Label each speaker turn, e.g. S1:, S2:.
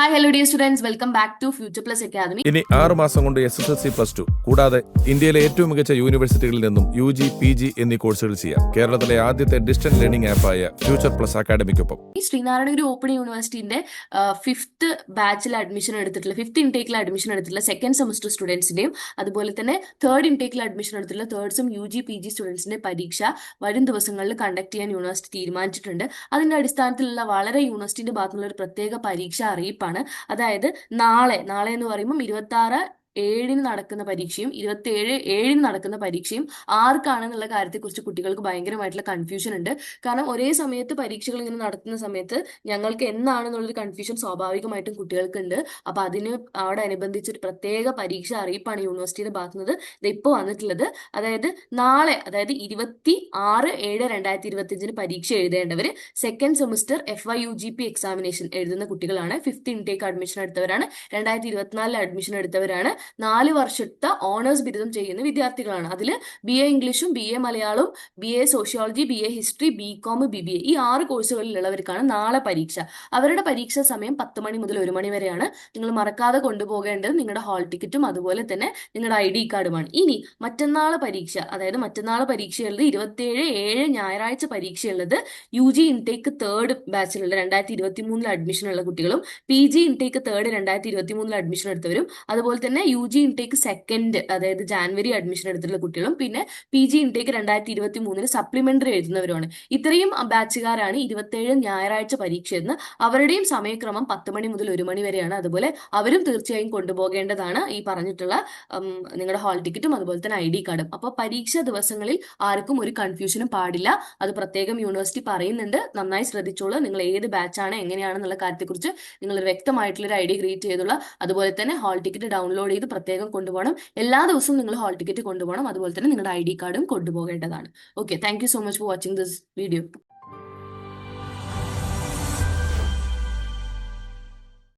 S1: Hi hello dear students welcome back to future plus academy
S2: ഇനി ആറ് മാസം കൊണ്ട് S S L C plus two കൂടാതെ ഇന്ത്യയിലെ ഏറ്റവും മികച്ച യൂണിവേഴ്സിറ്റികളിൽ നിന്നും യു ജി പി ജി എന്നീ കോഴ്സുകൾ ചെയ്യാം. കേരളത്തിലെ ആദ്യത്തെ ഡിസ്റ്റൻസ് ലേണിംഗ് ആപ്പായ ഫ്യൂച്ചർ പ്ലസ് അക്കാഡമിക്കൊപ്പം
S1: ഈ ശ്രീനാരായണഗുരു ഓപ്പൺ യൂണിവേഴ്സിറ്റിന്റെ ഫിഫ്ത്ത് ബാച്ചിൽ അഡ്മിഷൻ എടുത്തിട്ടുള്ള ഫിഫ്ത്ത് ഇൻടേക്കിൽ അഡ്മിഷൻ എടുത്തിട്ടുള്ള സെക്കൻഡ് സെമസ്റ്റർ സ്റ്റുഡൻസിന്റെയും അതുപോലെ തന്നെ തേർഡ് ഇൻടേക്കിൽ അഡ്മിഷൻ എടുത്തിട്ടുള്ള third sem U G P G സ്റ്റുഡൻസിന്റെ പരീക്ഷ വരും ദിവസങ്ങളിൽ കണ്ടക്ട് ചെയ്യാൻ യൂണിവേഴ്സിറ്റി തീരുമാനിച്ചിട്ടുണ്ട്. അതിന്റെ അടിസ്ഥാനത്തിലുള്ള വളരെ യൂണിവേഴ്സിറ്റിന്റെ ഭാഗത്തുള്ള ഒരു പ്രത്യേക പരീക്ഷ അറിയിപ്പാണ്. അതായത് നാളെ നാളെ എന്ന് പറയുമ്പോൾ ഇരുപത്തി ആറ് ഏഴിന് നടക്കുന്ന പരീക്ഷയും ഇരുപത്തിയേഴ് ഏഴിന് നടക്കുന്ന പരീക്ഷയും ആർക്കാണെന്നുള്ള കാര്യത്തെക്കുറിച്ച് കുട്ടികൾക്ക് ഭയങ്കരമായിട്ടുള്ള കൺഫ്യൂഷൻ ഉണ്ട്. കാരണം ഒരേ സമയത്ത് പരീക്ഷകൾ ഇങ്ങനെ നടത്തുന്ന സമയത്ത് ഞങ്ങൾക്ക് എന്നാണെന്നുള്ളൊരു കൺഫ്യൂഷൻ സ്വാഭാവികമായിട്ടും കുട്ടികൾക്കുണ്ട്. അപ്പൊ അതിന് അവിടെ അനുബന്ധിച്ച് ഒരു പ്രത്യേക പരീക്ഷ അറിയിപ്പാണ് യൂണിവേഴ്സിറ്റിയുടെ ഭാഗത്തുനിന്ന് ഇത് ഇപ്പോൾ വന്നിട്ടുള്ളത്. അതായത് നാളെ അതായത് ഇരുപത്തി ആറ് ഏഴ് രണ്ടായിരത്തി ഇരുപത്തി അഞ്ചിന് പരീക്ഷ എഴുതേണ്ടവർ second semester F I U G P examination എഴുതുന്ന കുട്ടികളാണ്. ഫിഫ്ത്ത് ഇൻടേക്ക് അഡ്മിഷൻ എടുത്തവരാണ്. രണ്ടായിരത്തി ഇരുപത്തിനാലിൽ അഡ്മിഷൻ എടുത്തവരാണ്. നാല് വർഷത്തെ ഓണേഴ്സ് ബിരുദം ചെയ്യുന്ന വിദ്യാർത്ഥികളാണ്. അതിൽ ബി എ ഇംഗ്ലീഷും ബി എ മലയാളവും B A sociology B A history B com B B A ഈ ആറ് കോഴ്സുകളിലുള്ളവർക്കാണ് നാളെ പരീക്ഷ. അവരുടെ പരീക്ഷാ സമയം പത്ത് മണി മുതൽ ഒരു മണി വരെയാണ്. നിങ്ങൾ മറക്കാതെ കൊണ്ടുപോകേണ്ടത് നിങ്ങളുടെ ഹാൾ ടിക്കറ്റും അതുപോലെ തന്നെ നിങ്ങളുടെ ഐ ഡി കാർഡുമാണ് ഇനി മറ്റന്നാൾ പരീക്ഷ അതായത് മറ്റന്നാൾ പരീക്ഷയുള്ളത് ഇരുപത്തിയേഴ് ഏഴ് ഞായറാഴ്ച പരീക്ഷയുള്ളത് യു ജി ഇൻടേക്ക് തേർഡ് ബാച്ചിലുള്ള രണ്ടായിരത്തി ഇരുപത്തി മൂന്നിൽ അഡ്മിഷൻ ഉള്ള കുട്ടികളും പി ജി ഇൻടേക്ക് തേർഡ് രണ്ടായിരത്തി ഇരുപത്തി മൂന്നിൽ അഡ്മിഷൻ എടുത്തവരും അതുപോലെ തന്നെ യു ജി ഇൻടേക്ക് സെക്കൻഡ് അതായത് ജാനുവരി അഡ്മിഷൻ എടുത്തിട്ടുള്ള കുട്ടികളും പിന്നെ പി ജി ഇൻടേക്ക് രണ്ടായിരത്തി ഇരുപത്തി മൂന്നിന് സപ്ലിമെന്ററി എഴുതുന്നവരുമാണ്. ഇത്രയും ബാച്ചുകാരാണ് ഇരുപത്തേഴ് ഞായറാഴ്ച പരീക്ഷ എന്ന് അവരുടെയും സമയക്രമം പത്ത് മണി മുതൽ ഒരു മണി വരെയാണ്. അതുപോലെ അവരും തീർച്ചയായും കൊണ്ടുപോകേണ്ടതാണ് ഈ പറഞ്ഞിട്ടുള്ള നിങ്ങളുടെ ഹാൾ ടിക്കറ്റും അതുപോലെ തന്നെ ഐ ഡി കാർഡും അപ്പോൾ പരീക്ഷാ ദിവസങ്ങളിൽ ആർക്കും ഒരു കൺഫ്യൂഷനും പാടില്ല. അത് പ്രത്യേകം യൂണിവേഴ്സിറ്റി പറയുന്നുണ്ട്. നന്നായി ശ്രദ്ധിച്ചോളൂ. നിങ്ങൾ ഏത് ബാച്ചാണ് എങ്ങനെയാണെന്നുള്ള കാര്യത്തെക്കുറിച്ച് നിങ്ങൾ വ്യക്തമായിട്ടുള്ള ഒരു ഐ ഡി ക്രിയേറ്റ് ചെയ്തുള്ള അതുപോലെ തന്നെ ഹാൾ ടിക്കറ്റ് ഡൗൺലോഡ് പ്രത്യേകം കൊണ്ടുപോകണം. എല്ലാ ദിവസവും നിങ്ങൾ ഹാൾ ടിക്കറ്റ് കൊണ്ടുപോകണം. അതുപോലെ തന്നെ നിങ്ങളുടെ ഐ ഡി കാർഡും കൊണ്ടുപോകേണ്ടതാണ്. Okay thank so much for watching this video